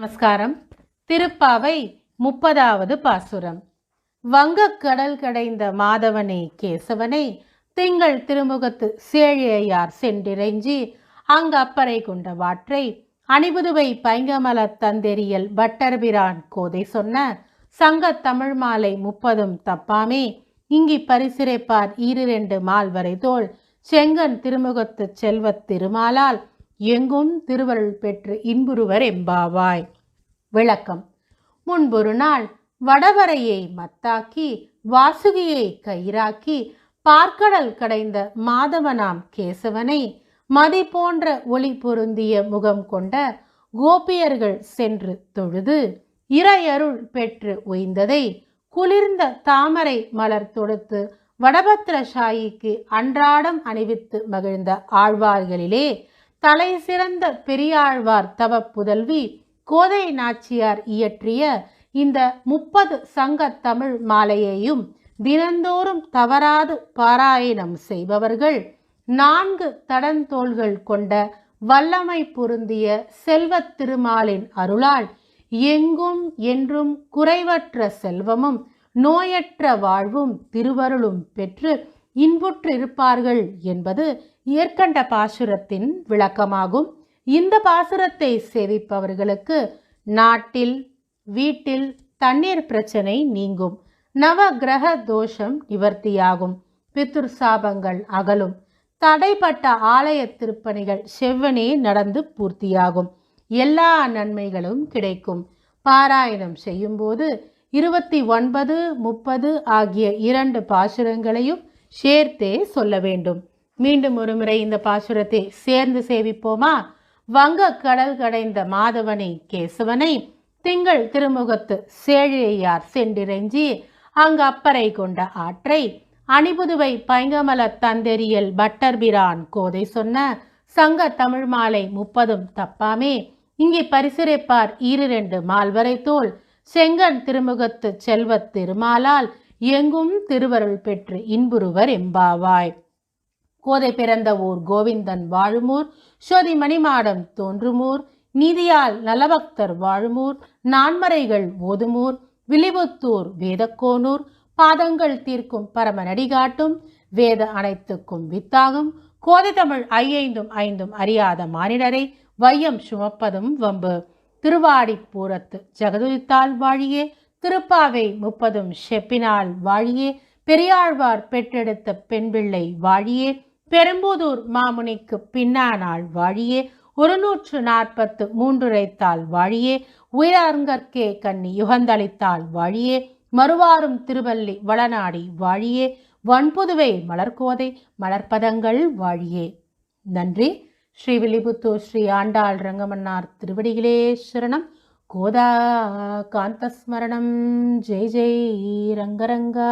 நமஸ்காரம். திருப்பாவை முப்பதாவது பாசுரம். வங்கக் கடல் கடைந்த மாதவனே கேசவனை திங்கள் திருமுகத்து சேழியார் சென்றிறைஞ்சி அங்கு அப்பறை கொண்ட வாற்றை அணிபுதுவை பைங்கமல தந்தெறியல் பட்டர்பிரான் கோதை சொன்ன சங்கத் தமிழ் மாலை முப்பதும் தப்பாமே இங்கி பரிசிறைப்பார் ஈரிரண்டு மால் வரை செங்கன் திருமுகத்து செல்வத் திருமாலால் எங்கும் திருவருள் பெற்று இன்புறுவர் எம்பாவாய். விளக்கம். முன்பொரு நாள் வடவரையை மத்தாக்கி வாசுகியை கயிறாக்கி பார்க்கடல் கடைந்த மாதவனாம் கேசவனை மதி போன்ற ஒளி பொருந்திய முகம் கொண்ட கோபியர்கள் சென்று தொழுது இறையருள் பெற்று உய்ந்ததை குளிர்ந்த தாமரை மலர் தொடுத்து வடபத்திரசாயிக்கு அன்றாடம் அணிவித்து மகிழ்ந்த ஆழ்வார்களிலே தலை சிறந்த பெரியாழ்வார் தவ புதல்வி கோதை நாச்சியார் இயற்றிய இந்த முப்பது சங்க தமிழ் மாலையையும் தினந்தோறும் தவறாது பாராயணம் செய்பவர்கள் நான்கு தடந்தோள்கள் கொண்ட வல்லமை பொருந்திய செல்வத் திருமாலின் அருளால் எங்கும் என்றும் குறைவற்ற செல்வமும் நோயற்ற வாழ்வும் திருவருளும் பெற்று இன்புற்றிருப்பார்கள் என்பது ஏற்கண்ட பாசுரத்தின் விளக்கமாகும். இந்த பாசுரத்தை சேவிப்பவர்களுக்கு நாட்டில் வீட்டில் தண்ணீர் பிரச்சனை நீங்கும். நவ கிரக தோஷம் நிவர்த்தியாகும். பித்துர் சாபங்கள் அகலும். தடைப்பட்ட ஆலய திருப்பணிகள் செவ்வனே நடந்து பூர்த்தியாகும். எல்லா நன்மைகளும் கிடைக்கும். பாராயணம் செய்யும்போது இருபத்தி ஒன்பது முப்பது ஆகிய இரண்டு பாசுரங்களையும் சேர்த்தே சொல்ல வேண்டும். மீண்டும் ஒருமுறை இந்த பாசுரத்தை சேர்ந்து சேவிப்போமா? வங்க கடல் கடைந்த மாதவனை கேசவனை திங்கள் திருமுகத்து சேழியார் சென்றிறைஞ்சி அங்கு அப்பறை கொண்ட ஆற்றை அணிபுதுவை பைங்கமல தந்தெறியல் பட்டர்பிரான் கோதை சொன்ன சங்க தமிழ் மாலை முப்பதும் தப்பாமே. இங்கே பரிசுரைப்பார் ஈரிரண்டு மால்வரை தோல் செங்கன் திருமுகத்து செல்வத் திருமாலால் எங்கும் திருவருள் பெற்று இன்புறுவர் எம்பாவாய். கோதை பிறந்த ஊர் கோவிந்தன் வாழுமூர் ஸ்வதி மணிமாடம் தோன்றுமூர் நீதியால் நலபக்தர் வாழுமூர் நான்மறைகள் ஓதுமூர் விழிபுத்தூர் வேதக்கோனூர் பாதங்கள் தீர்க்கும் பரம நடிகாட்டும் வேத அனைத்துக்கும் வித்தாகும் கோதை தமிழ் ஐயைந்தும் ஐந்தும் அறியாத மானிடரை வையம் சுமப்பதும் வம்பு. திருவாடிப்பூரத்து ஜெகதுரித்தால் வாழியே திருப்பாவை முப்பதும் செப்பினால் வாழியே பெரியாழ்வார் பெற்றெடுத்த பெண்பிள்ளை வாழியே பெரும்புதூர் மாமுனிக்கு பின்னானால் வாழியே ஒரு நூற்று நாற்பத்து மூன்றுரைத்தாள் வாழியே உயரங்கற்கே கண்ணி யுகந்தளித்தாள் வாழியே மறுவாரும் திருவல்லி வளநாடி வாழியே வன்புதுவை மலர்கோதை மலர்ப்பதங்கள் வாழியே. நன்றி. ஸ்ரீ வில்லிபுத்தூர் ஸ்ரீ ஆண்டாள் ரங்கமன்னார் திருவடிகளே சரணம். కోదా కాంతస్మరణం. జై జై రంగరంగా.